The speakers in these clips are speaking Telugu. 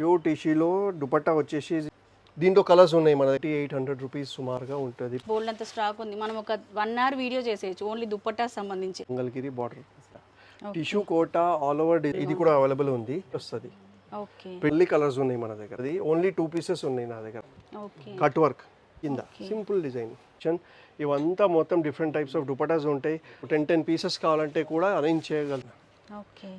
ప్యూర్ టిష్యూలో దుపట్టా వచ్చేసి దీంట్లో కలర్స్ ఉన్నాయి మన ఎయిట్ హండ్రెడ్ రూపీస్ సుమారుగా ఉంటుంది. బోల్డ్ అంత స్టాక్ ఉంది. మనం ఒక వన్ అవర్ వీడియో చేసేయచ్చు. ఓన్లీ దుప్పట్టా సంబంధించి. Mangalagiri border tissue Kota all over ఇది కూడా అవైలబుల్ ఉంది. వస్తుంది. పెళ్ళి కలర్స్ ఉన్నాయి మన దగ్గర. ఓన్లీ టూ పీసెస్ ఉన్నాయి నా దగ్గర. కట్ వర్క్ కింద. సింపుల్ డిజైన్ ఇవంతా మొత్తం డిఫరెంట్ టైప్స్ ఆఫ్ దుపటాస్ ఉంటాయి. టెన్ టెన్ పీసెస్ కావాలంటే కూడా అరేంజ్ చేయగలం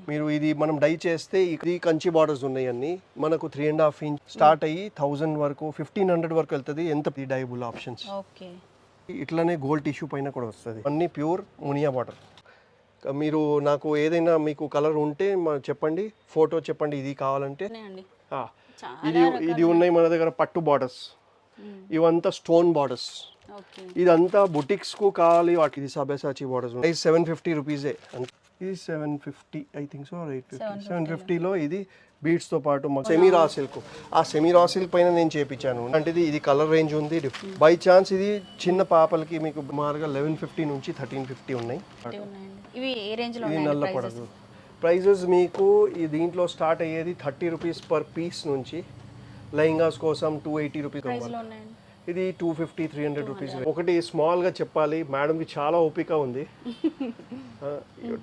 మీరు ఇది మనం డై చేస్తే ఇది కంచి బార్డర్స్ ఉన్నాయి అన్ని. మనకు three and half inch start అయ్యి థౌజండ్ వరకు ఫిఫ్టీన్ హండ్రెడ్ వరకు వెళ్తుంది. ఎంత డైబుల్ ఆప్షన్స్ ఇట్లానే గోల్డ్ టిష్యూ పైన కూడా వస్తుంది. అన్ని ప్యూర్ మునియా బార్డర్ మీరు నాకు ఏదైనా మీకు కలర్ ఉంటే చెప్పండి. ఫోటో చెప్పండి. ఇది కావాలంటే. ఇది ఇది ఉన్నాయి. మన దగ్గర పట్టు బార్డర్స్ ఇవంతా స్టోన్ బార్డర్స్ ఇదంతా బుటిక్స్కు కావాలి. వాటి ఇది సబెసాచి బార్డర్స్ సెవెన్ ఫిఫ్టీ రూపీసే ఇది seven fifty I think so eight fifty seven ఫిఫ్టీలో ఇది బీడ్స్తో పాటు మాకు సెమీ రా సిల్క్ ఆ సెమీ రా సిల్క్ పైన నేను చేపించాను. అంటే ఇది కలర్ రేంజ్ ఉంది బై ఛాన్స్ ఇది చిన్న పాపలకి మీకు మారుగా లెవెన్ ఫిఫ్టీ నుంచి థర్టీన్ ఫిఫ్టీ ఉన్నాయి. ఇవి నల్ల పడదు. ప్రైజెస్ మీకు ఈ దీంట్లో స్టార్ట్ అయ్యేది థర్టీ రూపీస్ పర్ పీస్ నుంచి. లెహంగాస్ కోసం టూ ఎయిటీ రూపీస్ ఇది two fifty three hundred rupees ఒకటి స్మాల్గా చెప్పాలి. మేడంకి చాలా ఓపిక ఉంది.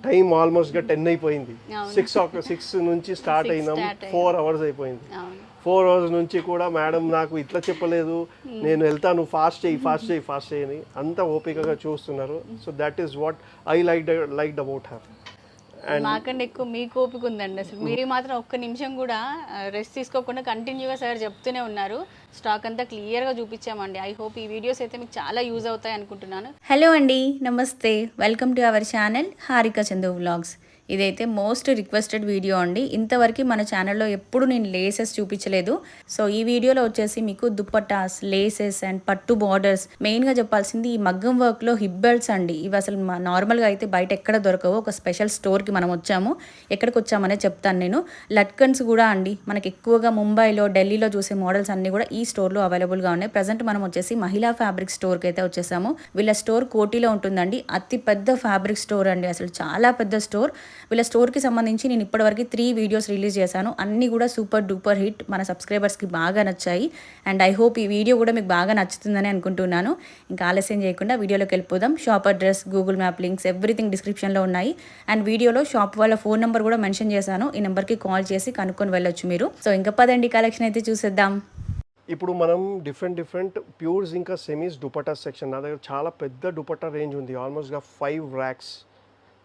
టైం ఆల్మోస్ట్గా టెన్ అయిపోయింది. సిక్స్ సిక్స్ నుంచి స్టార్ట్ అయినాం. ఫోర్ అవర్స్ అయిపోయింది. ఫోర్ అవర్స్ నుంచి కూడా మేడం నాకు ఇట్లా చెప్పలేదు. నేను వెళ్తాను ఫాస్ట్ చేయి ఫాస్ట్ చేయి ఫాస్ట్ చేయని అంత ఓపికగా చూస్తున్నారు. So that is what I like like about have మాకంటే ఎక్కువ మీకు ఓపిక ఉందండి అసలు. మీరు మాత్రం ఒక్క నిమిషం కూడా రెస్ట్ తీసుకోకుండా కంటిన్యూగా సార్ చెప్తూనే ఉన్నారు. స్టాక్ అంతా క్లియర్గా చూపించామండి. ఐ హోప్ ఈ వీడియోస్ అయితే మీకు చాలా యూజ్ అవుతాయి అనుకుంటున్నాను. హలో అండి నమస్తే. Welcome to our channel Harika Chandu vlogs ఇదైతే మోస్ట్ రిక్వెస్టెడ్ వీడియో అండి. ఇంతవరకు మన ఛానల్లో ఎప్పుడు నేను లేసెస్ చూపించలేదు. సో ఈ వీడియోలో వచ్చేసి మీకు దుప్పటాస్ లేసెస్ అండ్ పట్టు బార్డర్స్. మెయిన్గా చెప్పాల్సింది ఈ మగ్గం వర్క్లో హిప్ బెల్ట్స్ అండి. ఇవి అసలు మా- నార్మల్గా అయితే బయట ఎక్కడ దొరకవు. ఒక స్పెషల్ స్టోర్కి మనం వచ్చాము. ఎక్కడికి వచ్చామనే చెప్తాను నేను. లట్కన్స్ కూడా అండి. మనకి ఎక్కువగా ముంబైలో ఢిల్లీలో చూసే మోడల్స్ అన్ని కూడా ఈ స్టోర్లో అవైలబుల్గా ఉన్నాయి. ప్రజెంట్ మనం వచ్చేసి మహిళా ఫ్యాబ్రిక్ స్టోర్కి అయితే వచ్చేసాము. వీళ్ళ స్టోర్ కోటిలో ఉంటుందండి. అతి పెద్ద ఫ్యాబ్రిక్ స్టోర్ అండి. అసలు చాలా పెద్ద స్టోర్. వీళ్ళ స్టోర్కి సంబంధించి నేను ఇప్పటివరకు త్రీ వీడియోస్ రిలీజ్ చేశాను. అన్నీ కూడా సూపర్ డూపర్ హిట్ మన సబ్స్క్రైబర్స్కి బాగా నచ్చాయి. అండ్ ఐ హోప్ ఈ వీడియో కూడా మీకు బాగా నచ్చుతుందని అనుకుంటున్నాను. ఇంకా ఆలస్యం చేయకుండా వీడియోలోకి వెళ్ళిపోదాం. Shop address Google map links everything డిస్క్రిప్షన్లో ఉన్నాయి. అండ్ వీడియోలో షాప్ వాళ్ళ ఫోన్ నెంబర్ కూడా మెన్షన్ చేశాను. ఈ నెంబర్కి కాల్ చేసి కనుక్కొని వెళ్ళొచ్చు మీరు. సో ఇంకా పదండి కలెక్షన్ అయితే చూసేద్దాం. ఇప్పుడు మనం డిఫరెంట్ డిఫరెంట్ ప్యూర్స్ ఇంకా సెమీస్ దుపట్టా సెక్షన్ నా దగ్గర చాలా పెద్ద దుపట్టా రేంజ్ ఉంది. ఆల్మోస్ట్గా ఫైవ్ ర్యాక్స్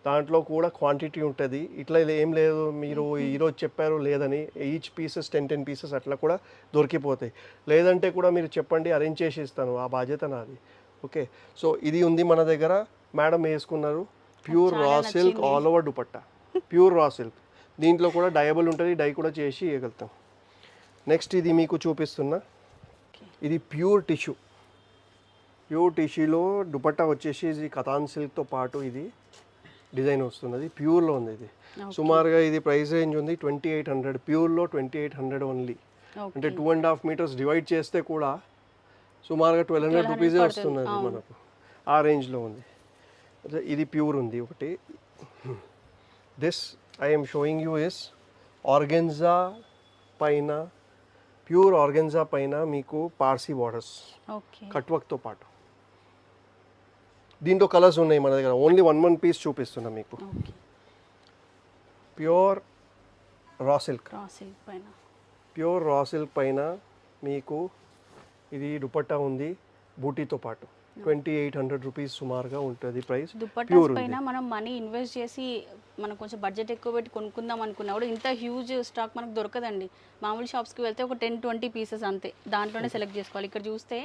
దాంట్లో కూడా క్వాంటిటీ ఉంటుంది. ఇట్లా ఏం లేదు మీరు ఈరోజు చెప్పారు లేదని each pieces ten ten pieces అట్లా కూడా దొరికిపోతాయి. లేదంటే కూడా మీరు చెప్పండి అరేంజ్ చేసి ఇస్తాను ఆ బాధ్యత నాది. ఓకే? సో ఇది ఉంది మన దగ్గర. మేడం వేసుకున్నారు pure raw silk all over dupatta pure raw silk దీంట్లో కూడా డయబుల్ ఉంటుంది డై కూడా చేసి ఇవ్వగలుగుతాం నెక్స్ట్ ఇది మీకు చూపిస్తున్నా. ఇది ప్యూర్ టిష్యూ ప్యూర్ టిష్యూలో దుపట్టా వచ్చేసి ఇది కథాన్ సిల్క్తో పాటు ఇది. డిజైన్ వస్తున్నది ప్యూర్లో ఉంది ఇది. సుమారుగా ఇది ప్రైస్ రేంజ్ ఉంది ట్వంటీ ఎయిట్ హండ్రెడ్ ప్యూర్లో ట్వంటీ ఎయిట్ హండ్రెడ్ ఓన్లీ అంటే two and half metres divide చేస్తే కూడా సుమారుగా ట్వెల్వ్ హండ్రెడ్ రూపీసే వస్తున్నది మనకు. ఆ రేంజ్లో ఉంది. ఇది ప్యూర్ ఉంది ఒకటి. This I'm showing you is organza పైన ప్యూర్ ఆర్గెన్జా పైన మీకు పార్సీ బార్డర్స్ ఓకే. కట్ వర్క్తో పాటు. దీంట్లో కలర్స్ ఉన్నాయి మన దగ్గర. ఓన్లీ వన్ వన్ పీస్ చూపిస్తున్నా మీకు. ప్యూర్ రా సిల్క్ పైన. ప్యూర్ రా సిల్క్ పైన మీకు ఇది దుపట్టా ఉంది బూటీతో పాటు. ట్వంటీ ఎయిట్ హండ్రెడ్ రూపీస్ సుమారుగా ఉంటుంది ప్రైస్ దుప్పటాస్ పైన మనం మనీ ఇన్వెస్ట్ చేసి మనం కొంచెం బడ్జెట్ ఎక్కువ పెట్టి కొనుక్కుందాం అనుకున్నా కూడా ఇంత హ్యూజ్ స్టాక్ మనకు దొరకదండి. మామూలు షాప్స్కి వెళ్తే ఒక టెన్ ట్వంటీ పీసెస్ అంతే. దాంట్లోనే సెలెక్ట్ చేసుకోవాలి. ఇక్కడ చూస్తే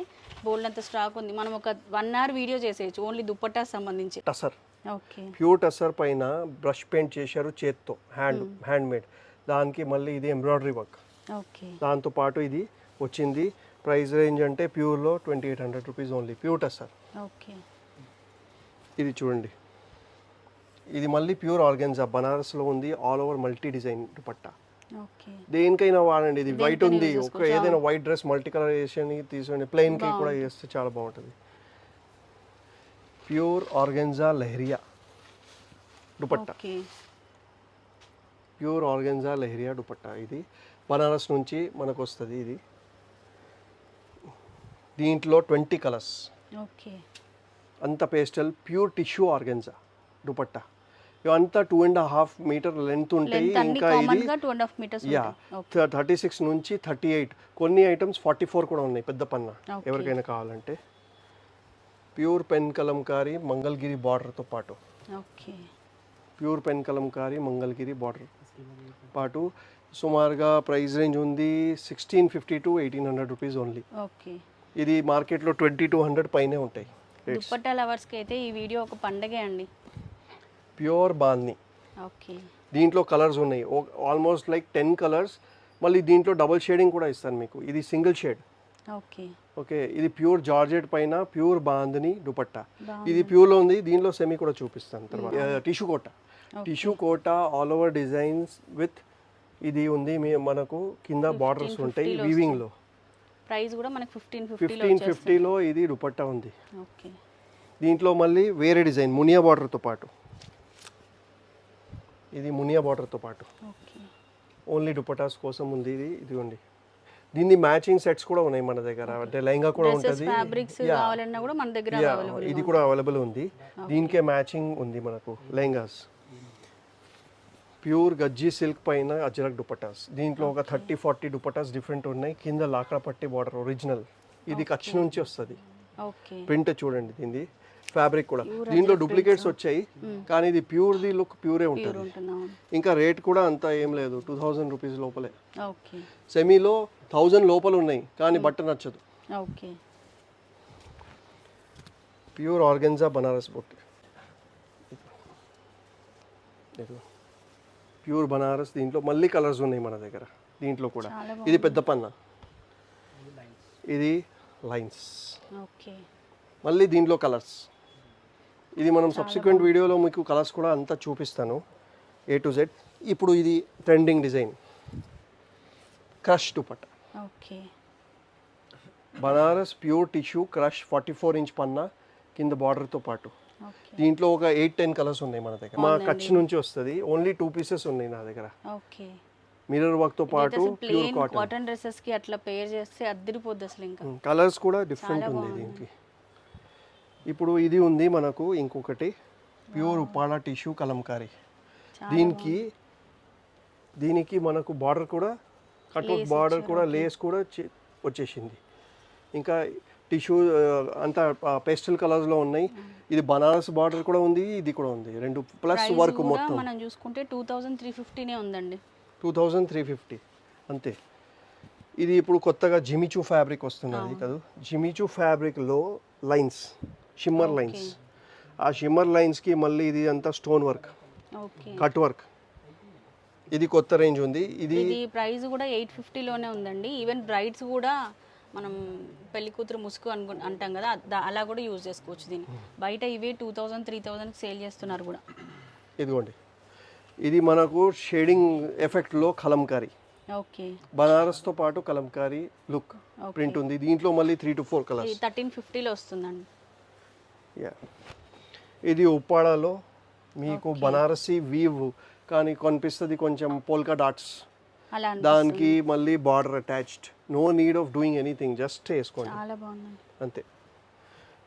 బోల్డ్ అంత స్టాక్ ఉంది. మనం ఒక వన్ అవర్ వీడియో చేసేయచ్చు. ఓన్లీ దుప్పటాస్ సంబంధించి. టసర్ ఓకే ప్యూర్ టసర్ పైన బ్రష్ పెయింట్ చేశారు చేత్తో హ్యాండ్ హ్యాండ్ మేడ్ దానికి మళ్ళీ ఇది ఎంబ్రాయిడరీ వర్క్ ఓకే దాంతో పాటు ఇది వచ్చింది. ప్రైస్ రేంజ్ అంటే ప్యూర్లో twenty eight hundred rupees only. Pure tussar okay. ఇది చూడండి. ఇది మళ్ళీ ప్యూర్ ఆర్గెన్జా. బనారస్లో ఉంది all over multi design dupatta. Okay. దేనికైనా వాడండి ఇది వైట్ ఉంది. ఒక ఏదైనా వైట్ డ్రెస్ మల్టీ కలర్ వేసి తీసుకోండి. ప్లెయిన్కి కూడా వేస్తే చాలా బాగుంటుంది. Pure organza leheriya dupatta. Pure organza leheriya dupatta ఇది. బనారస్ నుంచి మనకు వస్తుంది ఇది. దీంట్లో ట్వంటీ కలర్స్. ఓకే. అంత pastel pure tissue organza dupatta. ఇవంతా two and half metre length ఉంటాయి. ఇంకా ఇది యా థర్టీ సిక్స్ నుంచి థర్టీ ఎయిట్ కొన్ని ఐటమ్స్ ఫార్టీ ఫోర్ కూడా ఉన్నాయి పెద్ద పన్న. ఎవరికైనా కావాలంటే. ప్యూర్ పెన్ కలంకారీ మంగళగిరి బార్డర్తో పాటు. Pure pen Kalamkari Mangalagiri border పాటు. సుమారుగా ప్రైస్ రేంజ్ ఉంది sixteen fifty to eighteen hundred rupees only okay. ఇది మార్కెట్లో ట్వంటీ టూ హండ్రెడ్ పైనే ఉంటాయి దుప్పట్టా లవర్స్కి అయితే ఈ వీడియో ఒక పండగే అండి. ప్యూర్ బాంది. ఓకే. దీంట్లో కలర్స్ ఉన్నాయి. Almost like ten colours. మళ్ళీ దీంట్లో డబుల్ షేడింగ్ కూడా ఇస్తాను మీకు. ఇది సింగిల్ షేడ్. ఓకే. ఓకే ఇది ప్యూర్ జార్జెట్ పైన ప్యూర్ బాందని దుపట్టా. ఇది ప్యూర్లో ఉంది దీనిలో సెమీ కూడా చూపిస్తాను తర్వాత. Tissue Kota. Tissue Kota all over designs with ఇది ఉంది మీ మనకు కింద బార్డర్స్ ఉంటాయి వీవింగ్లో ప్రైస్ కూడా మనకి ఫిఫ్టీన్ ఫిఫ్టీన్ ఫిఫ్టీలో ఇది దుపట్టా ఉంది. ఓకే. దీంట్లో మళ్ళీ వేరే డిజైన్ మునియా బార్డర్తో పాటు. ఇది మునియా బార్డర్తో పాటు. ఓకే. ఓన్లీ దుపటాస్ కోసం ఉంది ఇది ఇదిగోండి. దీన్ని మ్యాచింగ్ సెట్స్ కూడా ఉన్నాయి మన దగ్గర. అంటే లెహంగా కూడా ఉంటుంది. ఫ్యాబ్రిక్స్ కావాలన్నా కూడా మన దగ్గర యా ఇది కూడా అవైలబుల్ ఉంది. దీనికే మ్యాచింగ్ ఉంది మనకు లెహంగాస్. ప్యూర్ గజ్జీ సిల్క్ పైన అజరక్ దుపటాస్. దీంట్లో ఒక థర్టీ ఫార్టీ దుపటాస్ డిఫరెంట్ ఉన్నాయి. కింద లాకడా పట్టి బార్డర్ ఒరిజినల్. ఇది కచ్ నుంచి వస్తుంది. ప్రింట్ చూడండి దీన్ని. ఫ్యాబ్రిక్ కూడా. దీంట్లో డూప్లికేట్స్ వచ్చాయి. కానీ ఇది ప్యూర్ది లుక్ ప్యూరే ఉంటుంది. ఇంకా రేట్ కూడా అంత ఏం లేదు. టూ థౌజండ్ రూపీస్ లోపలే. సెమీలో థౌజండ్ లోపల ఉన్నాయి కానీ బట్ట నచ్చదు. ఓకే. ప్యూర్ ఆర్గెన్జా బనారస్ బొట్టు. ప్యూర్ బనారస్ దీంట్లో మళ్ళీ కలర్స్ ఉన్నాయి మన దగ్గర దీంట్లో కూడా. ఇది పెద్ద పన్న. ఇది లైన్స్. ఓకే. మళ్ళీ దీంట్లో కలర్స్. ఇది మనం సబ్సిక్వెంట్ వీడియోలో మీకు కలర్స్ కూడా అంతా చూపిస్తాను. ఏ టు జెడ్ ఇప్పుడు ఇది trending design. Crush dupatta. Okay. Banaras pure tissue crush forty four inch పన్నా కింద బార్డర్తో పాటు. దీంట్లో ఒక ఎయిట్ టెన్ కలర్స్ ఉన్నాయి మన దగ్గర. మా కచ్ నుంచి వస్తుంది. ఓన్లీ టూ పీసెస్ ఉన్నాయి నా దగ్గర. ఓకే మిర్రర్ వర్క్తో పాటు ప్యూర్ కాటన్ కాటన్ డ్రెస్సెస్కి అట్లా పేర్ చేస్తే అద్దరిపోద్ది అసలు ఇంకా. కలర్స్ కూడా డిఫరెంట్ ఉంది దీనికి. ఇప్పుడు ఇది ఉంది మనకు ఇంకొకటి. ప్యూర్ ఉప్పాడ టిష్యూ కలంకారీ దీనికి దీనికి మనకు బార్డర్ కూడా కట్అవుట్ బార్డర్ కూడా లేస్ కూడా వచ్చేసింది. ఇంకా టిష్యూ అంతా పేస్టల్ కలర్స్లో ఉన్నాయి. ఇది బనారస్ బార్డర్ కూడా ఉంది ఇది కూడా ఉంది. రెండు ప్లస్ వర్క్ మొత్తం. మనం చూసుకుంటే టూ థౌజండ్ త్రీ ఫిఫ్టీనే ఉందండి. టూ థౌజండ్ త్రీ ఫిఫ్టీ అంతే. ఇది ఇప్పుడు కొత్తగా జిమిచూ ఫ్యాబ్రిక్ వస్తున్నది కదా. జిమిచూ ఫ్యాబ్రిక్లో లైన్స్ షిమ్మర్ లైన్స్. ఆ షిమ్మర్ లైన్స్కి మళ్ళీ ఇది అంతా stone work okay. Cut work. ఇది కొత్త రేంజ్ ఉంది. ఇది ఇది ప్రైస్ కూడా ఎయిట్ ఫిఫ్టీలోనే ఉందండి. ఈవెన్ బ్రైడ్స్ కూడా మనం పెళ్ళి కూతురు ముసుగు అనుకు అంటాం కదా దా- అలా కూడా యూజ్ చేసుకోవచ్చు దీన్ని. బయట ఇవే two thousand three thousand sale చేస్తున్నారు కూడా. ఇదిగోండి. ఇది మనకు షేడింగ్ ఎఫెక్ట్లో కలంకారీ. ఓకే. బనారస్తో పాటు కలంకారీ లుక్. ప్రింట్ ఉంది. దీంట్లో మళ్ళీ three to four colours thirteen ఫిఫ్టీలో వస్తుందండి. యా ఇది ఉప్పాడలో మీకు బనారసి వీవ్ కానీ కనిపిస్తుంది కొంచెం పోల్కా డాట్స్. దానికి మళ్ళీ border attached. No need of doing anything just వేసుకోండి చాలా బాగుందండి. అంతే.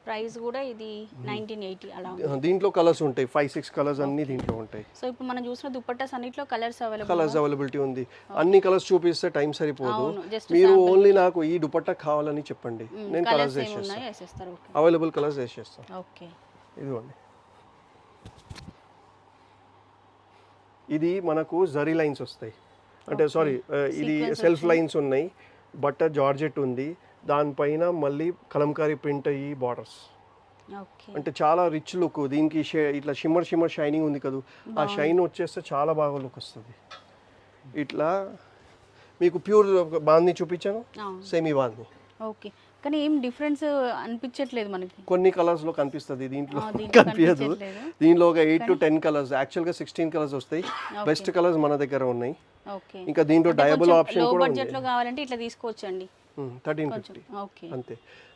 ప్రైస్ కూడా ఇది నైన్టీన్ ఎయిటీ అలా దీంట్లో కలర్స్ ఉంటాయి. ఫైవ్ సిక్స్ కలర్స్ అన్ని దీంట్లో ఉంటాయి. సో ఇప్పుడు మనం చూసిన దుప్పట్టాస్ అన్నిట్లో కలర్స్ అవైలబుల్ కలర్స్ అవైలబిలిటీ ఉంది. అన్ని కలర్స్ చూపిస్తే టైం సరిపోదు. మీరు ఓన్లీ నాకు ఈ దుపట్టా కావాలని చెప్పండి. నేను కలర్స్ వేసేస్తాను అవైలబుల్ కలర్స్ వేసేస్తాను ఓకే ఇదిగోండి. ఇది మనకు జరీ లైన్స్ వస్తాయి. అంటే సారీ ఇది సెల్ఫ్ లైన్స్ ఉన్నాయి. బట్ట జార్జెట్ ఉంది. దానిపైన మళ్ళీ కలంకారీ ప్రింట్ అయ్యి బార్డర్స్. అంటే చాలా రిచ్ లుక్. దీనికి షే ఇట్లా షిమ్మర్ షిమ్మర్ షైనింగ్ ఉంది కదా. ఆ షైన్ వచ్చేస్తే చాలా బాగా లుక్ వస్తుంది. ఇట్లా మీకు ప్యూర్ బాంది చూపించాను. సెమీ బాంది ఓకే. కానీ ఏం డిఫరెన్స్ అనిపించట్లేదు మనకి. కొన్ని కలర్స్లో కనిపిస్తుంది దీంట్లో కనిపించదు. దీనిలో ఒక ఎయిట్ టు టెన్ కలర్స్ యాక్చువల్గా సిక్స్టీన్ కలర్స్ వస్తాయి. బెస్ట్ కలర్స్ మన దగ్గర ఉన్నాయి. ఓకే. ఇంకా దీంట్లో డయబుల్ ఆప్షన్ కూడా బడ్జెట్లో కావాలంటే ఇట్లా తీసుకోవచ్చండి. థర్టీన్ ఫిఫ్టీ అంతే.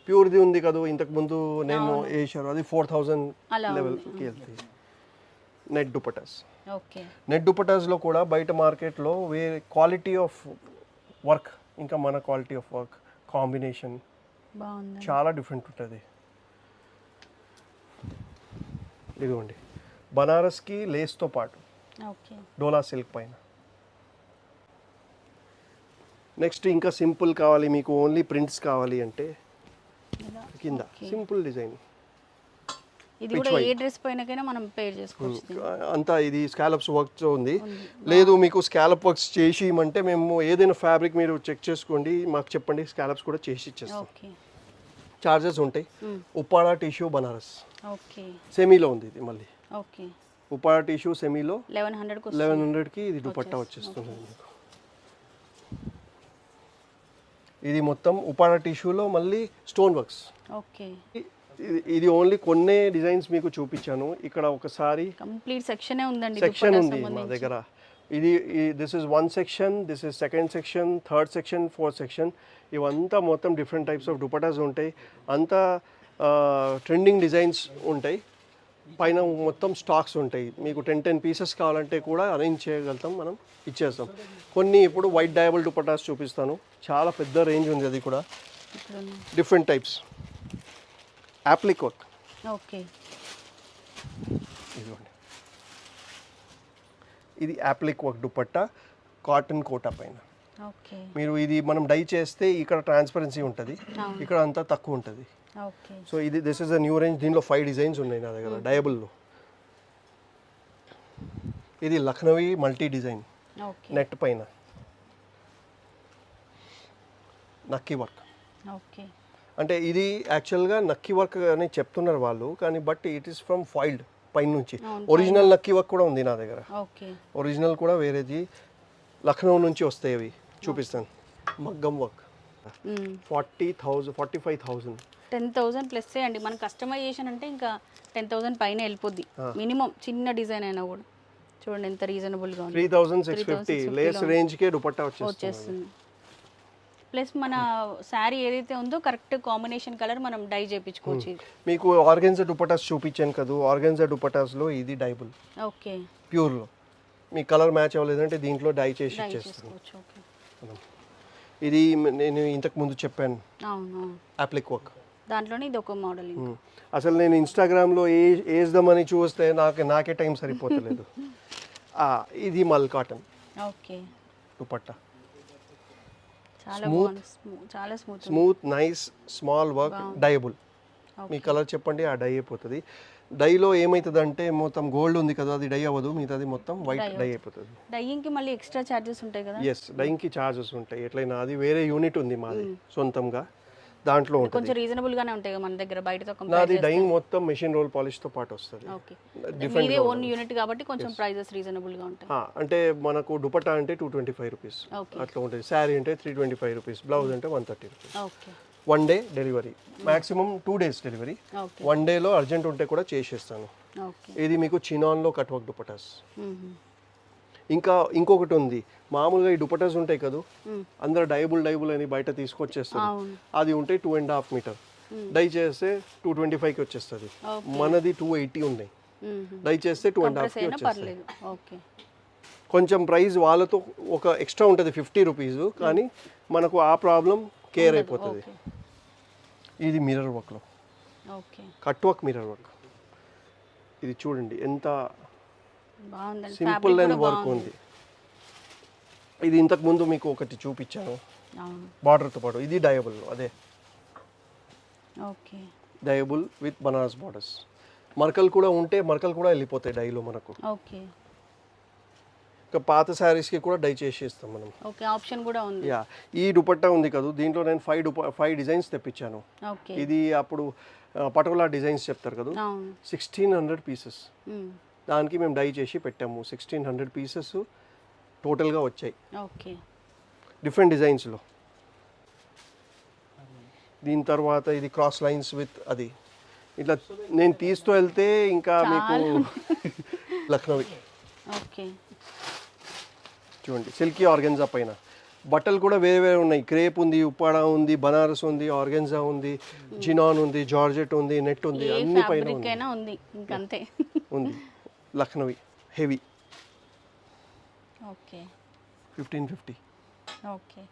ప్యూర్ది ఉంది కదా? ఇంతకు ముందు నేను వేసారు అది ఫోర్ థౌజండ్ లెవెల్కి వెళ్తాయి నెట్ దుపటాస్ ఓకే. నెట్ దుపటాస్లో కూడా బయట మార్కెట్లో వేరే క్వాలిటీ ఆఫ్ వర్క్ ఇంకా మన క్వాలిటీ ఆఫ్ వర్క్ కాంబినేషన్ బాగుంది చాలా డిఫరెంట్ ఉంటుంది. ఇదిగోండి. బనారస్కి లేస్తో పాటు ఓకే. డోలా సిల్క్ పైన. నెక్స్ట్ ఇంకా సింపుల్ కావాలి మీకు ఓన్లీ ప్రింట్స్ కావాలి అంటే కింద. Simple design. ఇది కూడా ఏ. డ్రెస్ పైనకైనా మనం పేర్ చేసుకోవచ్చు. అంతా ఇది స్కాలప్స్ వర్క్తో ఉంది. లేదు మీకు స్కాలప్ వర్క్స్ చేసి ఇవ్వమంటే మేము ఏదైనా ఫ్యాబ్రిక్ మీరు చెక్ చేసుకోండి మాకు చెప్పండి స్కాలప్స్ కూడా చేసి ఇచ్చేస్తాం. ఓకే. చార్జెస్ ఉంటాయి. మ్మ్. ఉప్పాడ టిష్యూ బనారస్. ఓకే. సెమీలో ఉంది ఇది మళ్ళీ. ఓకే. ఉప్పాడ టిష్యూ సెమీలో లెవెన్ హండ్రెడ్కి లెవెన్ హండ్రెడ్కి ఇది దుపట్టా వచ్చేస్తుంది. మీకు. ఇది మొత్తం ఉప్పాడ టిష్యూలో మళ్ళీ స్టోన్ వర్క్స్ ఓకే. ఇది ఓన్లీ కొన్నే డిజైన్స్ మీకు చూపించాను. ఇక్కడ ఒకసారి కంప్లీట్ సెక్షనే ఉందండి సెక్షన్ ఉంది మా. దగ్గర. ఇది this is one section this is second section third section fourth section ఇవంతా మొత్తం డిఫరెంట్ టైప్స్ ఆఫ్ దుపటాస్ ఉంటాయి. అంతా ట్రెండింగ్ డిజైన్స్ ఉంటాయి. పైన మొత్తం స్టాక్స్ ఉంటాయి. మీకు టెన్ టెన్ పీసెస్ కావాలంటే కూడా అరేంజ్ చేయగలుగుతాం మనం ఇచ్చేస్తాం. కొన్ని ఇప్పుడు వైట్ డయబుల్ దుపటాస్ చూపిస్తాను. చాలా పెద్ద రేంజ్ ఉంది అది కూడా. Different types applique work okay ఇదిగోండి. ఇది applique work dupatta cotton Kota పైన. ఓకే. మీరు ఇది మనం డై చేస్తే ఇక్కడ ట్రాన్స్పరెన్సీ ఉంటుంది. ఇక్కడ అంతా తక్కువ ఉంటుంది. సో ఇది this is a new range దీనిలో ఫైవ్ డిజైన్స్ ఉన్నాయి నా దగ్గర డయబుల్లో. ఇది లక్నవీ మల్టీ డిజైన్ నెట్ పైన. నక్కీ వర్క్. అంటే ఇది యాక్చువల్గా నక్కీ వర్క్ అని చెప్తున్నారు వాళ్ళు కానీ but it is from filed పైన నుంచి అవును, ఒరిజినల్ నక్కీ వర్క్ కూడా ఉంది నా దగ్గర. ఒరిజినల్ కూడా వేరేది. లక్నో నుంచి వస్తాయి అవి. చూపిస్తాను. మగ్గం work. Forty thousand forty five thousand. Ten thousand plus అండి మన కస్టమైజేషన్ అంటే ఇంకా టెన్ థౌసండ్ పైన వెళ్ళిపోద్ది. మినిమం చిన్న డిజైన్ అయినా కూడా. చూడండి ఎంత రీజనబుల్గా ఉంది. Three thousand six fifty. 3650 lace రేంజ్కే dupatta వచ్చేస్తుంది. ప్లస్ మన శారీ ఏదైతే ఉందో కరెక్ట్ కాంబినేషన్ కలర్ మనం డై చేయించుకోవచ్చు. మీకు ఆర్గెన్జా దుపటాస్ చూపించాను కదా. ఆర్గెన్జా దుపటాస్లో ఇది డైబుల్. ఓకే. ప్యూర్లో. మీ కలర్ మ్యాచ్ అవ్వలేదంటే దీంట్లో డై చేసి ఇచ్చేస్తాను. ఇది నేను ఇంతకు ముందు చెప్పాను. అప్లిక్ వర్క్ దాంట్లోనే ఇది ఒక మోడల్ అసలు నేను ఇన్స్టాగ్రామ్లో ఏ వేద్దామని చూస్తే నాకు నాకే టైం సరిపోతలేదు. ఆ, ఇది మల్ కాటన్. ఓకే. దుపట్టా. చాలా smooth smooth nice small work dyeable మీ కలర్ చెప్పండి ఆ డై అయిపోతుంది. డైలో ఏమవుతుంది మొత్తం గోల్డ్ ఉంది కదా అది డై అవ్వదు మిగతాది మొత్తం వైట్ డై అయిపోతుంది. డైయింగ్కి మళ్ళీ ఎక్స్ట్రా చార్జెస్ ఉంటాయి కదా? ఎస్ డైయింగ్కి ఛార్జెస్ ఉంటాయి. ఎట్లయినా అది వేరే యూనిట్ ఉంది మాది సొంతంగా. దాంట్లో ఉంటుంది. కొంచెం రీజనబుల్ గానే ఉంటాయి మన దగ్గర బయటతో కంపేర్ నాది డైయింగ్ మొత్తం మెషిన్ రోల్ పాలిష్తో పాటు వస్తుంది. మీదే ఓన్ యూనిట్ కాబట్టి కొంచెం ప్రైజెస్ రీజనబుల్గా ఉంటాయి. అంటే మనకు దుపట్టా అంటే టూ ట్వంటీ ఫైవ్ రూపీస్ అట్లా ఉంటుంది. శారీ అంటే three twenty five rupees blouse అంటే one thirty rupees one day delivery maximum two days delivery one డేలో అర్జెంట్ ఉంటే కూడా చేసేస్తాను. ఇది మీకు చినాన్లో కట్ వర్క్ దుపటాస్ ఇంకా ఇంకొకటి ఉంది. మామూలుగా ఈ దుపటాస్ ఉంటాయి కదా? అందరు డైబుల్ డైబుల్ అని బయట తీసుకొచ్చేస్తారు. అది ఉంటే two and half metre dye చేస్తే టూ ట్వంటీ ఫైవ్కి వచ్చేస్తుంది. మనది టూ ఎయిటీ ఉన్నాయి. డై చేస్తే టూ అండ్ హాఫ్కి వచ్చేస్తుంది. కొంచెం ప్రైస్ వాళ్ళతో ఒక ఎక్స్ట్రా ఉంటుంది ఫిఫ్టీ రూపీస్. కానీ మనకు ఆ ప్రాబ్లం కేర్ అయిపోతుంది. ఇది మిర్రర్ వర్క్లో కట్ వర్క్ మిర్రర్ వర్క్ ఇది చూడండి ఎంత సింపుల్ కూడా వర్క్ ఉంది ఇది ఇంతకు ముందు మీకు ఒకటి చూపించాను. బార్డర్తో పాటు. ఇది డయబుల్ అదే. Okay. Dyeable with Banaras borders మరకలు కూడా ఉంటే మరకలు కూడా వెళ్ళిపోతాయి డైలో మనకు. ఓకే. ఇంకా పాత శారీస్కి కూడా డై చేసి ఇస్తాం మనం. ఓకే ఆప్షన్ కూడా ఉంది. యా ఈ దుపట్టా ఉంది కదా దీంట్లో నేను ఫైవ్ దుప ఫైవ్ డిజైన్స్ తెప్పించాను. ఇది అప్పుడు పటోలా డిజైన్స్ చెప్తారు కదా. Sixteen hundred pieces. దానికి మేము డై చేసి పెట్టాము. సిక్స్టీన్ హండ్రెడ్ పీసెస్ టోటల్గా వచ్చాయి. ఓకే. డిఫరెంట్ డిజైన్స్లో దీని తర్వాత ఇది క్రాస్ లైన్స్ విత్ అది. ఇట్లా నేను తీస్తూ వెళ్తే ఇంకా మీకు లక్నోవి. ఓకే. చూడండి సిల్కీ ఆర్గెన్జా పైన. బట్టలు కూడా వేరే వేరే ఉన్నాయి. క్రేప్ ఉంది ఉప్పాడ ఉంది బనారస్ ఉంది ఆర్గెన్జా ఉంది జినాన్ ఉంది జార్జెట్ ఉంది నెట్ ఉంది అన్ని పైన ఉంది. ఉంది. Lucknowi heavy. Okay. Fifteen fifty. Okay.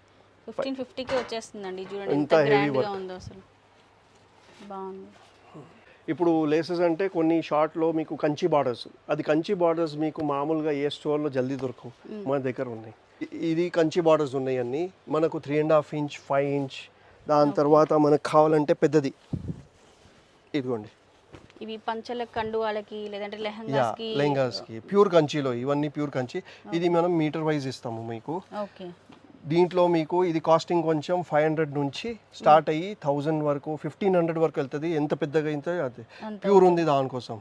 Fifteen fifty K వచ్చేస్తుందండి. చూడండి ఎంత గ్రాండ్గా. ఉందో అసలు. బాగుంది. ఇప్పుడు లేసెస్ అంటే కొన్ని షార్ట్లో మీకు కంచి బార్డర్స్. అది కంచి బార్డర్స్ మీకు మామూలుగా ఏ స్టోర్లో జల్దీ దొరకవు. మన దగ్గర ఉన్నాయి. ఇది కంచి బార్డర్స్ ఉన్నాయి అన్ని. మనకు three and half inch five inch దాని తర్వాత మనకు కావాలంటే పెద్దది. ఇదిగోండి. ఇవి పంచల కండువాలకి లేదంటే యా లెహంగాస్కి. లెంగాస్కి ప్యూర్ కంచిలో ఇవన్నీ ప్యూర్ కంచి. ఇది మనం మీటర్ వైజ్ ఇస్తాము మీకు. ఓకే. దీంట్లో మీకు ఇది కాస్టింగ్ కొంచెం ఫైవ్ హండ్రెడ్ నుంచి స్టార్ట్ అయ్యి థౌజండ్ వరకు ఫిఫ్టీన్ హండ్రెడ్ వరకు వెళ్తుంది. ఎంత పెద్దగా అయితే అది ప్యూర్ ఉంది దానికోసం.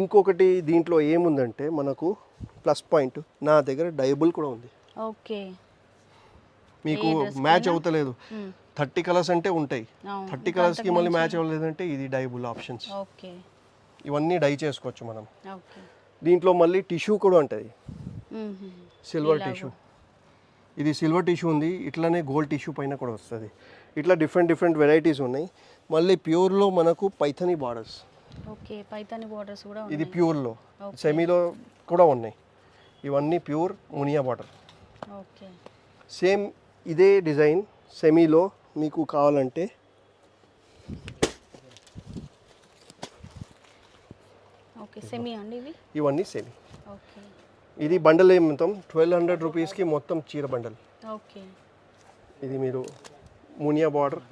ఇంకొకటి దీంట్లో ఏముందంటే మనకు ప్లస్ పాయింట్ నా దగ్గర డైబుల్ కూడా ఉంది. ఓకే. మీకు మ్యాచ్? అవుతలేదు. థర్టీ కలర్స్ అంటే ఉంటాయి. థర్టీ కలర్స్కి మళ్ళీ మ్యాచ్ అవ్వలేదంటే ఇది డైబుల్ ఆప్షన్స్. ఇవన్నీ డై చేసుకోవచ్చు మనం. దీంట్లో మళ్ళీ టిష్యూ కూడా ఉంటుంది. సిల్వర్. టిష్యూ. ఇది సిల్వర్ టిష్యూ ఉంది. ఇట్లానే గోల్డ్ టిష్యూ పైన కూడా వస్తుంది. ఇట్లా డిఫరెంట్ డిఫరెంట్ వెరైటీస్ ఉన్నాయి. మళ్ళీ ప్యూర్లో మనకు పైథనీ బార్డర్స్ ఓకే. బోర్డర్స్ కూడా ఇది ప్యూర్లో. సెమీలో కూడా ఉన్నాయి. ఇవన్నీ pure Muniya border okay. Same ఇదే డిజైన్ సెమీలో మీకు కావాలంటే ఇవన్నీ సెమీ ఇది బండల్ ఏమితాం ట్వెల్వ్ హండ్రెడ్ రూపీస్కి మొత్తం చీర బండల్. ఓకే. ఇది మీరు మునియా బార్డర్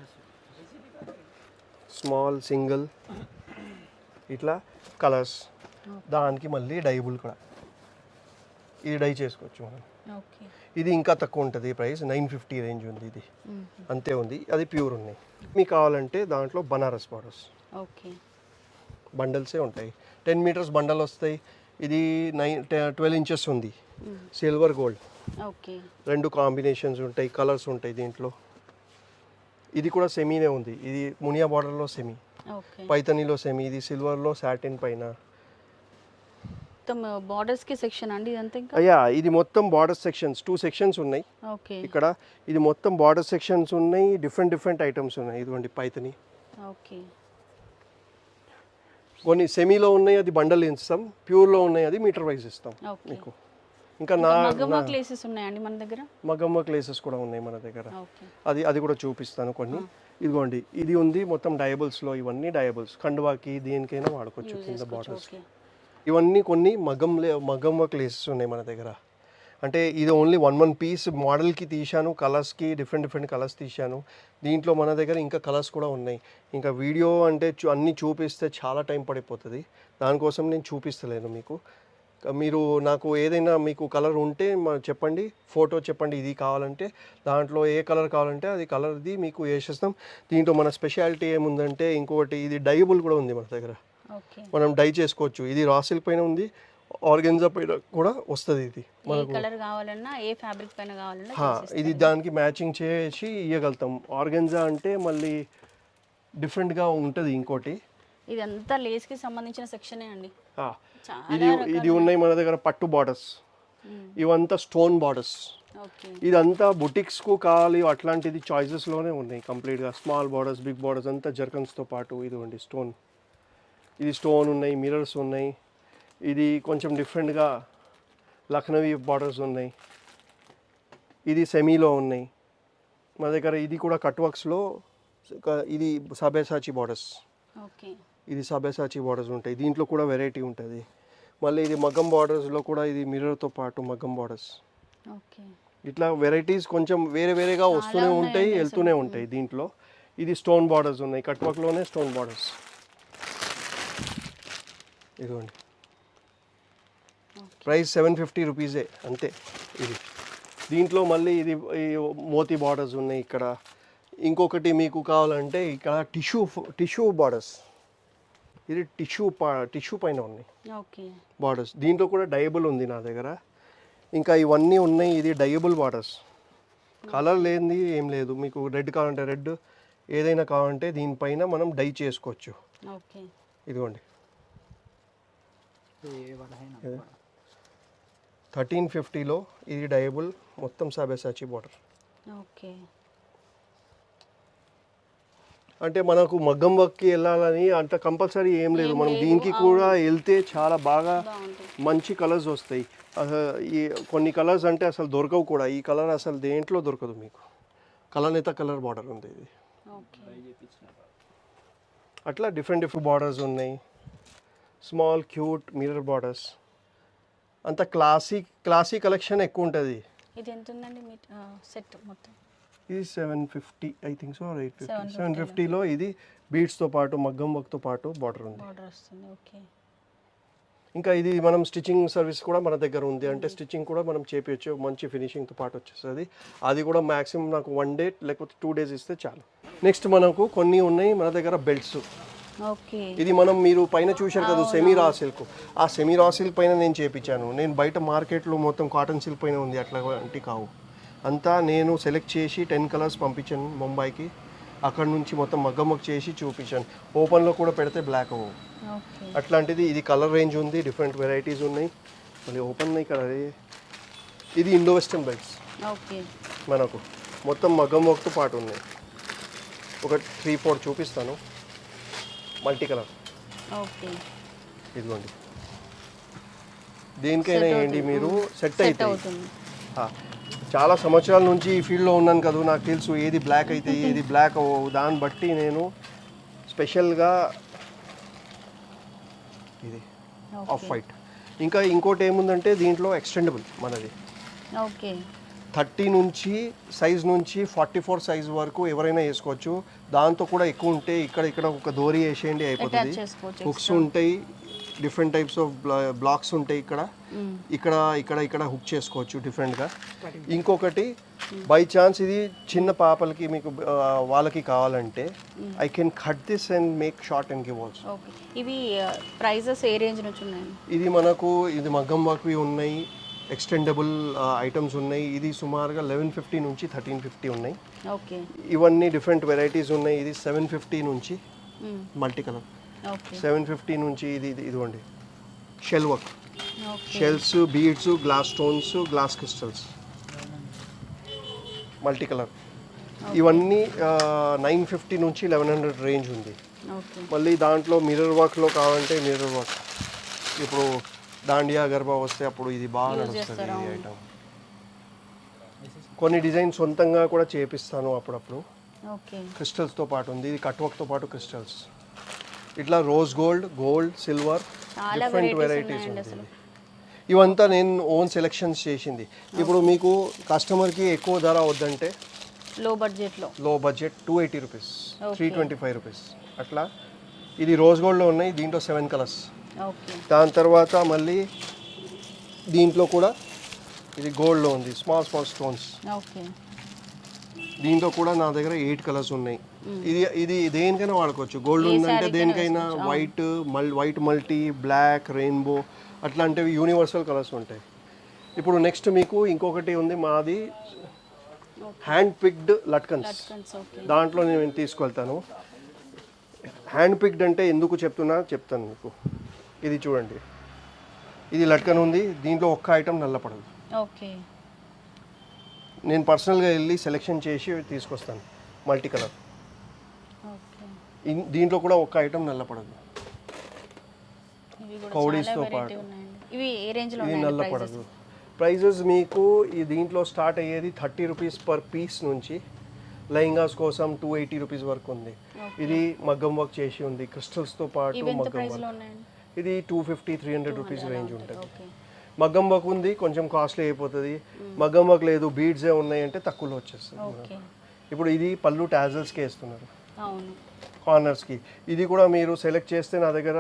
స్మాల్ సింగిల్ ఇట్లా కలర్స్. దానికి మళ్ళీ డైబుల్ కూడా. ఇది డై చేసుకోవచ్చు మనం. ఓకే. ఇది ఇంకా తక్కువ ఉంటుంది ప్రైస్ నైన్ ఫిఫ్టీ రేంజ్ ఉంది ఇది. అంతే ఉంది. అది ప్యూర్ ఉన్నాయి. మీకు కావాలంటే దాంట్లో బనారస్ బార్డర్స్. ఓకే. బండల్సే ఉంటాయి. టెన్ మీటర్స్ బండల్ వస్తాయి. ఇది నైన్ ట్వెల్వ్ ఇంచెస్ ఉంది. Silver gold. ఓకే. రెండు కాంబినేషన్స్ ఉంటాయి. కలర్స్ ఉంటాయి దీంట్లో. ఇది కూడా సెమీనే ఉంది. ఇది మునియా బార్డర్లో సెమీ. పైతనీలో సెమీ. ఇది సిల్వర్లో సాటిన్ పైన. మొత్తం బార్డర్స్కి సెక్షన్ అండి ఇదంతా ఇంకా? అయ్యా ఇది మొత్తం బార్డర్ సెక్షన్స్ టూ సెక్షన్స్ ఉన్నాయి. ఓకే. ఇక్కడ ఇది మొత్తం బార్డర్ సెక్షన్స్ ఉన్నాయి. డిఫరెంట్ డిఫరెంట్ ఐటమ్స్ ఉన్నాయి. ఇదిగోండి పైతని ఓకే. కొన్ని సెమీలో ఉన్నాయి అది బండల్ ఇస్తాం ప్యూర్లో ఉన్నాయి అది మీటర్ వైజ్ ఇస్తాం మీకు. ఇంకా నా క్లేసెస్ ఉన్నాయండి మన దగ్గర? మగమ్మ క్లేసెస్ కూడా ఉన్నాయి మన దగ్గర. ఓకే. అది అది కూడా చూపిస్తాను కొన్ని. ఇదిగోండి ఇది ఉంది మొత్తం డయబుల్స్లో ఇవన్నీ డయబుల్స్ కండువాకి దేనికైనా వాడుకోవచ్చు కింద బార్డర్స్ ఓకే. ఇవన్నీ కొన్ని మగం మగమ్మ క్లేసెస్ ఉన్నాయి మన దగ్గర. అంటే ఇది ఓన్లీ వన్ వన్ పీస్ మోడల్కి తీశాను కలర్స్కి డిఫరెంట్ డిఫరెంట్ కలర్స్ తీశాను. దీంట్లో మన దగ్గర ఇంకా కలర్స్ కూడా ఉన్నాయి. ఇంకా వీడియో అంటే చూ అన్నీ చూపిస్తే చాలా టైం పడిపోతుంది. దానికోసం నేను చూపిస్తలేను మీకు. మీరు నాకు ఏదైనా మీకు కలర్ ఉంటే మా- చెప్పండి. ఫోటో చెప్పండి ఇది కావాలంటే. దాంట్లో ఏ కలర్ కావాలంటే అది కలర్ది మీకు వేసేస్తాం. దీంట్లో మన స్పెషాలిటీ ఏముందంటే ఇంకొకటి ఇది డైబుల్ కూడా ఉంది మన దగ్గర. మనం డై చేసుకోవచ్చు. ఇది రాసిల్ పైన ఉంది. ఆర్గెన్జా పైన కూడా వస్తుంది ఇది ఏ కలర్ కావాలన్నా ఏ ఫ్యాబ్రిక్ పైన కావాలన్నా హా, చేసిస్తారు. ఇది దానికి మ్యాచింగ్ చేసి ఇవ్వగలుగుతాం ఆర్గెన్జా అంటే మళ్ళీ డిఫరెంట్గా ఉంటుంది ఇంకోటి. ఇదంతా లేస్కి సంబంధించిన సెక్షనే అండి. ఇది ఇది ఉన్నాయి మన దగ్గర పట్టు బార్డర్స్. ఇవంతా స్టోన్ బార్డర్స్ ఇదంతా బుటిక్స్కు కావాలి అట్లాంటిది చాయిసెస్లోనే ఉన్నాయి. కంప్లీట్గా స్మాల్ బార్డర్స్ బిగ్ బార్డర్స్ అంతా జర్కన్స్తో పాటు ఇదిగోండి స్టోన్ ఇది స్టోన్ ఉన్నాయి మిరర్స్ ఉన్నాయి. ఇది కొంచెం డిఫరెంట్గా లక్నవీ బార్డర్స్ ఉన్నాయి. ఇది సెమీలో ఉన్నాయి. మన దగ్గర ఇది కూడా కట్ వర్క్స్లో ఇది సబేసాచి బార్డర్స్ ఓకే. ఇది సబేసాచి బార్డర్స్ ఉంటాయి. దీంట్లో కూడా వెరైటీ ఉంటుంది. మళ్ళీ ఇది మగ్గం బార్డర్స్లో కూడా ఇది మిర్రర్తో పాటు మగ్గం బార్డర్స్ ఇట్లా వెరైటీస్ కొంచెం వేరే వేరేగా వస్తూనే ఉంటాయి. వెళ్తూనే ఉంటాయి దీంట్లో. ఇది స్టోన్ బార్డర్స్ ఉన్నాయి కట్ వర్క్లోనే స్టోన్ బార్డర్స్ ఇదిగోండి. ప్రైస్ సెవెన్ ఫిఫ్టీ రూపీసే అంతే ఇది. దీంట్లో మళ్ళీ ఇది మోతీ బార్డర్స్ ఉన్నాయి ఇక్కడ. ఇంకొకటి మీకు కావాలంటే ఇక్కడ టిష్యూ టిష్యూ బార్డర్స్ ఇది టిష్యూ పా టిష్యూ పైన ఉన్నాయి ఓకే. బార్డర్స్ దీంట్లో కూడా డయబుల్ ఉంది నా దగ్గర. ఇంకా ఇవన్నీ ఉన్నాయి ఇది డయబుల్ బార్డర్స్ కలర్ లేనిది ఏం లేదు. మీకు రెడ్ కావాలంటే రెడ్ ఏదైనా కావాలంటే దీనిపైన మనం డై చేసుకోవచ్చు. ఇదిగోండి. థర్టీన్ ఫిఫ్టీలో ఇది డయబుల్ మొత్తం సాబెసాచి బార్డర్ ఓకే. అంటే మనకు మగ్గం వర్క్కి వెళ్ళాలని అంత కంపల్సరీ ఏం లేదు. మనం దీనికి కూడా వెళ్తే చాలా బాగా మంచి కలర్స్ వస్తాయి. ఈ కొన్ని కలర్స్ అంటే అసలు దొరకవు కూడా. ఈ కలర్ అసలు దేంట్లో దొరకదు మీకు. కలనేత కలర్ బార్డర్ ఉంది ఇది. అట్లా డిఫరెంట్ డిఫరెంట్ బార్డర్స్ ఉన్నాయి. Small cute mirror borders. అంత క్లాసీ క్లాసీ కలెక్షన్ ఎక్కువ ఉంటుంది. ఇది ఎంత ఉందండి సెట్ మొత్తం? ఇది seven fifty I think so eight fifty. 750 seven ఫిఫ్టీలో. ఇది బీడ్స్తో పాటు మగ్గం వర్క్తో పాటు బార్డర్ ఉంది. బార్డర్ వస్తుంది ఓకే. ఇంకా ఇది మనం స్టిచ్చింగ్ సర్వీస్ కూడా మన దగ్గర ఉంది. అంటే స్టిచ్చింగ్ కూడా మనం చేపించచ్చు మంచి ఫినిషింగ్తో పాటు వచ్చేస్తుంది. అది కూడా మ్యాక్సిమం నాకు వన్ డే లేకపోతే టూ డేస్ ఇస్తే చాలు. నెక్స్ట్ మనకు కొన్ని ఉన్నాయి. మన దగ్గర బెల్ట్స్. ఇది మనం మీరు పైన చూశారు కదా సెమీ రా సిల్క్. ఆ సెమీ రా సిల్క్ పైన నేను చేపించాను. నేను బయట మార్కెట్లో మొత్తం కాటన్ సిల్క్ పైన ఉంది అట్లా అంటే కావు. అంతా నేను సెలెక్ట్ చేసి టెన్ కలర్స్ పంపించాను ముంబైకి. అక్కడ నుంచి మొత్తం మగ్గమగ్ చేసి చూపించాను. ఓపెన్లో కూడా పెడితే బ్లాక్ అవ్వవు అట్లాంటిది ఇది కలర్ రేంజ్ ఉంది డిఫరెంట్ వెరైటీస్ ఉన్నాయి. మళ్ళీ ఓపెన్ ఇక్కడ ఇది ఇండో వెస్టర్న్ ఓకే. మనకు. మొత్తం మగ్గం వర్క్తో పాటు ఉన్నాయి. ఒక త్రీ ఫోర్ చూపిస్తాను. Multi colour okay. ఇదిగోండి. దేనికైనా ఏంటి మీరు? సెట్ ఆ, చాలా సంవత్సరాల నుంచి ఈ ఫీల్డ్లో ఉన్నాను కదా నాకు తెలుసు ఏది బ్లాక్ అయితే ఏది బ్లాక్ అవ్వవు దాన్ని బట్టి నేను స్పెషల్గా ఇది ఆఫ్ వైట్. ఇంకా ఇంకోటి ఏముందంటే దీంట్లో ఎక్స్టెండబుల్ మనది. ఓకే. థర్టీ నుంచి సైజ్ నుంచి ఫార్టీ ఫోర్ సైజ్ వరకు ఎవరైనా వేసుకోవచ్చు దాంతో కూడా ఎక్కువ ఉంటే ఇక్కడ ఇక్కడ ఒక దోరి వేసేయండి అయిపోతుంది. హుక్స్ ఉంటాయి డిఫరెంట్ టైప్స్ ఆఫ్ బ్లాక్స్ ఉంటాయి ఇక్కడ. ఇక్కడ ఇక్కడ ఇక్కడ హుక్ చేసుకోవచ్చు డిఫరెంట్గా ఇంకొకటి బై ఛాన్స్ ఇది చిన్న పాపలకి మీకు వాళ్ళకి కావాలంటే I can cut this and make short and give also okay ఇవి ప్రైజెస్ ఏ రేంజ్ నుంచి ఉన్నాయండి? ఇది మనకు ఇది మగ్గం వర్క్వి ఉన్నాయి. ఎక్స్టెండబుల్ ఐటమ్స్ ఉన్నాయి. ఇది సుమారుగా లెవెన్ ఫిఫ్టీ నుంచి థర్టీన్ ఫిఫ్టీ ఉన్నాయి. ఓకే. ఇవన్నీ డిఫరెంట్ వెరైటీస్ ఉన్నాయి. ఇది సెవెన్ ఫిఫ్టీ నుంచి మల్టీ కలర్ సెవెన్ ఫిఫ్టీ నుంచి ఇది ఇది ఇదిగోండి. Shell work shells beads glass stones glass crystals multi colour ఇవన్నీ నైన్ ఫిఫ్టీ నుంచి లెవెన్ హండ్రెడ్ రేంజ్ ఉంది. మళ్ళీ దాంట్లో మిర్రర్ వర్క్లో కావాలంటే మిర్రర్ వర్క్ ఇప్పుడు దాండియా గర్భా వస్తే అప్పుడు ఇది బాగా నడుస్తుంది ఈ ఐటమ్ కొన్ని డిజైన్ సొంతంగా కూడా చేపిస్తాను అప్పుడప్పుడు. క్రిస్టల్స్తో పాటు ఉంది. ఇది కట్ వర్క్తో పాటు క్రిస్టల్స్. ఇట్లా rose gold gold silver different varieties అసలు. ఇవంతా నేను ఓన్ సెలెక్షన్స్ చేసింది. ఇప్పుడు మీకు కస్టమర్కి ఎక్కువ ధర వద్దంటే లో బడ్జెట్లో. Low budget two eighty rupees. Three twenty five rupees. అట్లా ఇది రోజ్ గోల్డ్లో ఉన్నాయి దీంట్లో సెవెన్ కలర్స్. దాని తర్వాత మళ్ళీ దీంట్లో కూడా ఇది గోల్డ్లో ఉంది స్మాల్ స్మాల్ స్టోన్స్. దీంట్లో కూడా నా దగ్గర ఎయిట్ కలర్స్ ఉన్నాయి. ఇది ఇది దేనికైనా వాడుకోవచ్చు. గోల్డ్ ఉందంటే దేనికైనా వైట్ మల్ వైట్ మల్టీ బ్లాక్ రెయిన్బో అట్లాంటివి యూనివర్సల్ కలర్స్ ఉంటాయి. ఇప్పుడు నెక్స్ట్ మీకు ఇంకొకటి ఉంది మాది హ్యాండ్ పిక్డ్ లట్కన్స్. దాంట్లో నేను తీసుకెళ్తాను. హ్యాండ్ పిక్డ్ అంటే ఎందుకు చెప్తున్నా చెప్తాను మీకు. ఇది చూడండి. ఇది లట్కన్ ఉంది. దీంట్లో ఒక్క ఐటమ్ నల్లపడదు. ఓకే. నేను పర్సనల్గా వెళ్ళి సెలెక్షన్ చేసి తీసుకొస్తాను. Multi colour. దీంట్లో కూడా ఒక్క ఐటమ్ నల్లపడదు. ఇవి కూడా Cowries చాలా తో వెరైటీ పాటు. ఇవి ఇది నల్లపడదు. ప్రైజెస్ మీకు ఈ దీంట్లో స్టార్ట్ అయ్యేది థర్టీ రూపీస్ పర్ పీస్ నుంచి లెహంగాస్ కోసం టూ ఎయిటీ రూపీస్ వరకు ఉంది. ఇది మగ్గం వర్క్ చేసి ఉంది. క్రిస్టల్స్తో పాటు మగ్గం వర్క్ ఇది two fifty three hundred rupees range ఉంటుంది. మగ్గం వర్క్ ఉంది కొంచెం కాస్ట్లీ అయిపోతుంది. మగ్గం వర్క్ లేదు బీడ్సే ఉన్నాయి అంటే తక్కువలో వచ్చేస్తుంది ఇప్పుడు ఇది పళ్ళు టాజల్స్కి వేస్తున్నారు కార్నర్స్కి ఇది కూడా మీరు సెలెక్ట్ చేస్తే నా దగ్గర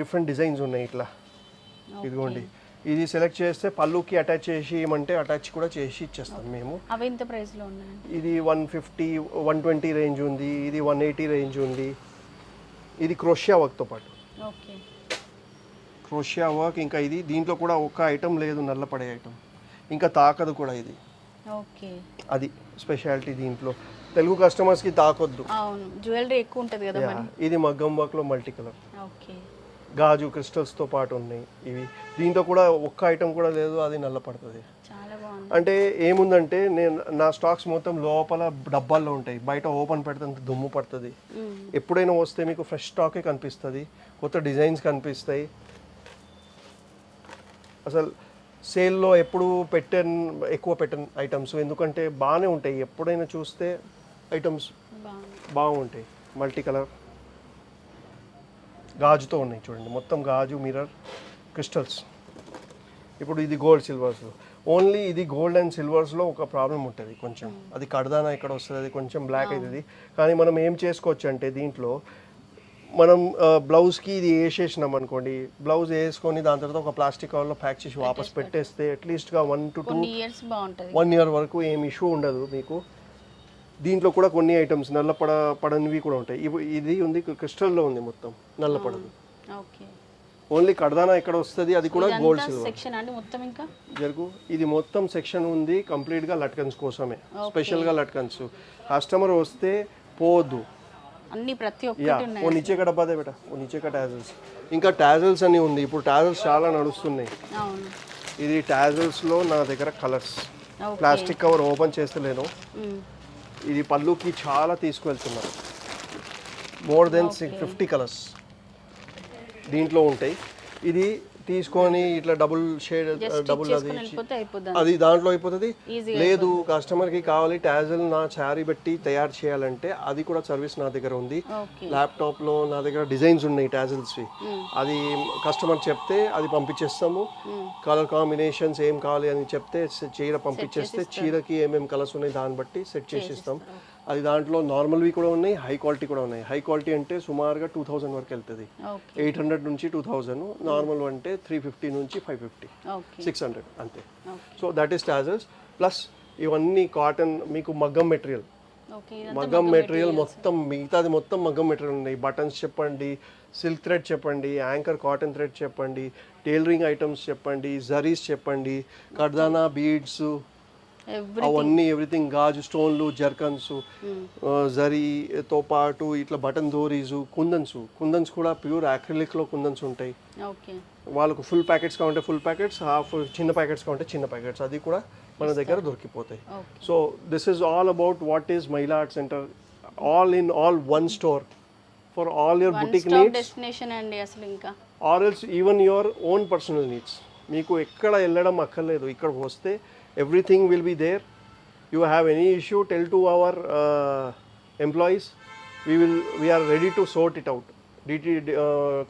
డిఫరెంట్ డిజైన్స్ ఉన్నాయి ఇట్లా. ఇదిగోండి. ఇది సెలెక్ట్ చేస్తే పళ్ళుకి అటాచ్ చేసి ఇవ్వమంటే అటాచ్ కూడా చేసి ఇచ్చేస్తాం మేము. అవి ఎంత ప్రైస్లో ఉన్నాయండి ఇది one fifty one twenty range ఉంది. ఇది వన్ ఎయిటీ రేంజ్ ఉంది. ఇది క్రోషియా వర్క్తో పాటు. ఓకే క్రోషియా వర్క్ ఇంకా ఇది దీంట్లో కూడా ఒక్క ఐటమ్ లేదు నల్లపడే ఐటమ్ ఇంకా తాకదు కూడా ఇది. ఓకే. అది స్పెషాలిటీ దీంట్లో. తెలుగు కస్టమర్స్కి తాకొద్దు. అవును. జ్యువెలరీ ఎక్కువ ఉంటుంది కదా ఇది మగ్గం వర్క్లో మల్టీ కలర్ ఓకే. గాజు క్రిస్టల్స్తో పాటు ఉన్నాయి ఇవి. దీంట్లో కూడా ఒక్క ఐటమ్ కూడా లేదు అది నల్లపడుతుంది. అంటే ఏముందంటే నేను నా స్టాక్స్ మొత్తం లోపల డబ్బాల్లో ఉంటాయి. బయట ఓపెన్ పెడితే దుమ్ము పడుతుంది. ఎప్పుడైనా వస్తే మీకు ఫ్రెష్ స్టాకే కనిపిస్తుంది. కొత్త డిజైన్స్ కనిపిస్తాయి. అసలు సేల్లో ఎప్పుడు పెట్టన్ ఎక్కువ పెట్టన్ ఐటమ్స్. ఎందుకంటే బాగానే ఉంటాయి. ఎప్పుడైనా చూస్తే ఐటమ్స్ బాగుంటాయి. మల్టీ కలర్ గాజుతో ఉన్నాయి చూడండి. మొత్తం గాజు మిర్రర్ క్రిస్టల్స్. ఇప్పుడు ఇది గోల్డ్ సిల్వర్స్. ఓన్లీ ఇది గోల్డ్ అండ్ సిల్వర్స్లో ఒక ప్రాబ్లం ఉంటుంది కొంచెం. అది కడదానా ఇక్కడ వస్తుంది అది కొంచెం బ్లాక్ అవుతుంది కానీ మనం ఏం చేసుకోవచ్చు అంటే దీంట్లో మనం బ్లౌజ్కి ఇది వేసేసినాం అనుకోండి బ్లౌజ్ వేసుకొని దాని తర్వాత ఒక ప్లాస్టిక్ కవర్లో ప్యాక్ చేసి వాపస్ పెట్టేస్తే అట్లీస్ట్గా వన్ టు టూ ఇయర్స్ బాగుంటుంది. వన్ ఇయర్ వరకు ఏం ఇష్యూ ఉండదు మీకు. దీంట్లో కూడా కొన్ని ఐటమ్స్ నల్ల పడ పడనివి కూడా ఉంటాయి. ఇది ఉంది క్రిస్టల్లో ఉంది మొత్తం నల్ల పడదు. ఓకే. ఓన్లీ కడదానా ఎక్కడ వస్తుంది అది కూడా గోల్డ్ సిల్వర్. సెక్షన్ అండి మొత్తం ఇంకా? జరుగు ఇది మొత్తం సెక్షన్ ఉంది కంప్లీట్గా లట్కన్స్ కోసమే. స్పెషల్గా లట్కన్స్. కస్టమర్ వస్తే పోవద్దు అన్ని ప్రతి ఒక్కటి ఓ నిచ్చే కడ పదే బేట ఓ నిచ్చే కా టాజల్స్ ఇంకా టాజల్స్ అని ఉంది. ఇప్పుడు టాజల్స్ చాలా నడుస్తున్నాయి. అవును. ఇది టాజల్స్లో నా దగ్గర కలర్స్. ప్లాస్టిక్ కవర్ ఓపెన్ చేస్తలేను. ఇది పళ్ళుకి చాలా తీసుకువెళ్తున్నారు more than six fifty colours దీంట్లో ఉంటాయి. ఇది తీసుకొని ఇట్లా డబుల్ షేడ్ డబుల్ అది అది దాంట్లో అయిపోతుంది. లేదు కస్టమర్కి కావాలి టాజల్ నా చారీ బట్టి తయారు చేయాలంటే అది కూడా సర్వీస్ నా దగ్గర ఉంది. ఓకే ల్యాప్టాప్లో నా దగ్గర డిజైన్స్ ఉన్నాయి టాజల్స్వి అది కస్టమర్ చెప్తే అది పంపించేస్తాము. కలర్ కాంబినేషన్స్ ఏం కావాలి అని చెప్తే చీర పంపించేస్తే చీరకి ఏమేమి కలర్స్ ఉన్నాయి దాన్ని బట్టి సెట్ చేసి ఇస్తాం అది దాంట్లో నార్మల్వి కూడా ఉన్నాయి హై క్వాలిటీ కూడా ఉన్నాయి. హై క్వాలిటీ అంటే సుమారుగా టూ థౌజండ్ వరకు వెళ్తుంది. ఎయిట్ హండ్రెడ్ నుంచి టూ థౌజండ్ నార్మల్ అంటే త్రీ ఫిఫ్టీ నుంచి ఫైవ్ ఫిఫ్టీ సిక్స్ హండ్రెడ్ అంతే. So that is tassels plus ఇవన్నీ కాటన్ మీకు మగ్గం మెటీరియల్ మగ్గం మెటీరియల్ మొత్తం మిగతాది మొత్తం మగ్గం మెటీరియల్ ఉన్నాయి. బటన్స్ చెప్పండి సిల్క్ థ్రెడ్ చెప్పండి యాంకర్ కాటన్ థ్రెడ్ చెప్పండి టైలరింగ్ ఐటమ్స్ చెప్పండి జరీస్ చెప్పండి కర్దానా బీడ్స్ అవన్నీ ఎవ్రీథింగ్ గాజు స్టోన్లు జర్కన్స్ జరీతో పాటు ఇట్లా బటన్ దోరీసు కుందన్స్. కుందన్స్ కూడా ప్యూర్ అక్రిలిక్లో కుందన్స్ ఉంటాయి. వాళ్ళకు ఫుల్ ప్యాకెట్స్ కావాలంటే ఫుల్ ప్యాకెట్స్ హాఫ్ చిన్న ప్యాకెట్స్ కావాలంటే చిన్న ప్యాకెట్స్. అది కూడా మన దగ్గర దొరికిపోతాయి. So this is all about what is Mahila art centre all in all one store for all your boutique needs destination అండి అసలు ఇంకా. Or else even your own personal needs మీకు ఎక్కడ వెళ్ళడం అక్కర్లేదు. ఇక్కడ వస్తే everything will be there you have any issue tell to our employees we will we are ready to sort it out DT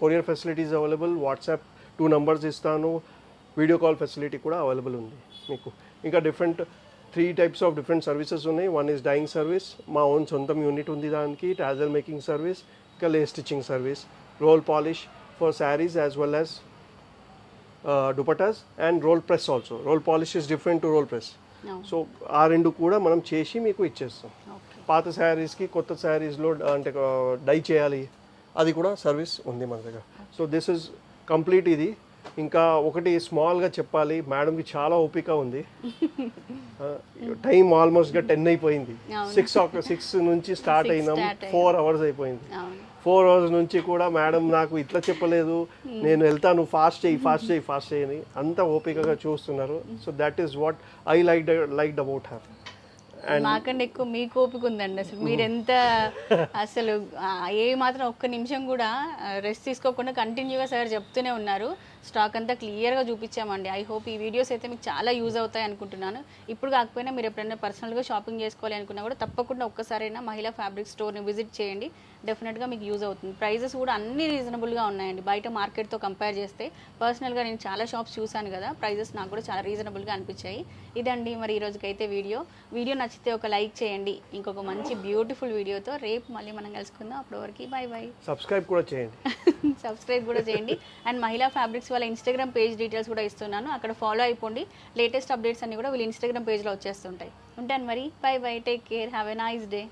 courier facilities available WhatsApp two numbers ఇస్తాను వీడియో కాల్ ఫెసిలిటీ కూడా అవైలబుల్ ఉంది మీకు ఇంకా different three types of different services ఉన్నాయి వన్ ఈస్ డైయింగ్ సర్వీస్ మా ఓన్ సొంతం యూనిట్ ఉంది దానికి టాజల్ మేకింగ్ సర్వీస్ ఇంకా లే stitching service roll polish for saris as well as dupattas and roll press also roll polish is different to roll press so ఆ రెండు కూడా మనం చేసి మీకు ఇచ్చేస్తాం. పాత శారీస్కి కొత్త శారీస్లో అంటే డై చేయాలి. అది కూడా సర్వీస్ ఉంది మన దగ్గర. సో దిస్ ఇస్ కంప్లీట్ ఇది. ఇంకా ఒకటి స్మాల్గా చెప్పాలి. మేడంకి చాలా ఓపిక ఉంది. టైం ఆల్మోస్ట్గా టెన్ అయిపోయింది. సిక్స్ సిక్స్ నుంచి స్టార్ట్ అయినాం. ఫోర్ అవర్స్ అయిపోయింది. ఫోర్ అవర్స్ నుంచి కూడా మేడం నాకు ఇట్లా చెప్పలేదు. నేను వెళ్తాను ఫాస్ట్ చేయి ఫాస్ట్ చేయి ఫాస్ట్ చేయని అంత ఓపికగా చూస్తున్నారు. So that is what I like like about her నాకంటే ఎక్కువ మీకు ఓపిక ఉందండి. అసలు మీరు ఎంత అసలు ఏ మాత్రం ఒక్క నిమిషం కూడా రెస్ట్ తీసుకోకుండా కంటిన్యూగా సార్ చెప్తూనే ఉన్నారు. స్టాక్ అంతా క్లియర్గా చూపించామండి. ఐ హోప్ ఈ వీడియోస్ అయితే మీకు చాలా యూజ్ అవుతాయి అనుకుంటున్నాను. ఇప్పుడు కాకపోయినా మీరు ఎప్పుడైనా పర్సనల్గా షాపింగ్ చేసుకోవాలి అనుకున్నా కూడా తప్పకుండా ఒక్కసారైనా మహిళా ఫ్యాబ్రిక్ స్టోర్ని విజిట్ చేయండి. డెఫినెట్గా మీకు యూజ్ అవుతుంది. ప్రైజెస్ కూడా అన్ని రీజనబుల్గా ఉన్నాయండి. బయట మార్కెట్తో కంపేర్ చేస్తే పర్సనల్గా నేను చాలా షాప్స్ చూశాను కదా ప్రైజెస్ నాకు కూడా చాలా రీజనబుల్గా అనిపించాయి. ఇదండి మరి ఈ రోజుకైతే వీడియో. వీడియో నచ్చితే ఒక లైక్ చేయండి. ఇంకొక మంచి బ్యూటిఫుల్ వీడియోతో రేపు మళ్ళీ మనం కలుసుకుందాం. అప్పటి వరకు బాయ్ బాయ్ సబ్స్క్రైబ్ కూడా చేయండి. సబ్స్క్రైబ్ కూడా చేయండి. అండ్ మహిళా ఫ్యాబ్రిక్స్ వాళ్ళ ఇన్స్టాగ్రామ్ పేజ్ డీటెయిల్స్ కూడా ఇస్తున్నాను. అక్కడ ఫాలో అయిపోండి. లేటెస్ట్ అప్డేట్స్ అన్ని కూడా వీళ్ళు ఇన్స్టాగ్రామ్ పేజ్లో వచ్చేస్తుంటాయి. ఉంటాను మరి. Bye bye take care have a nice day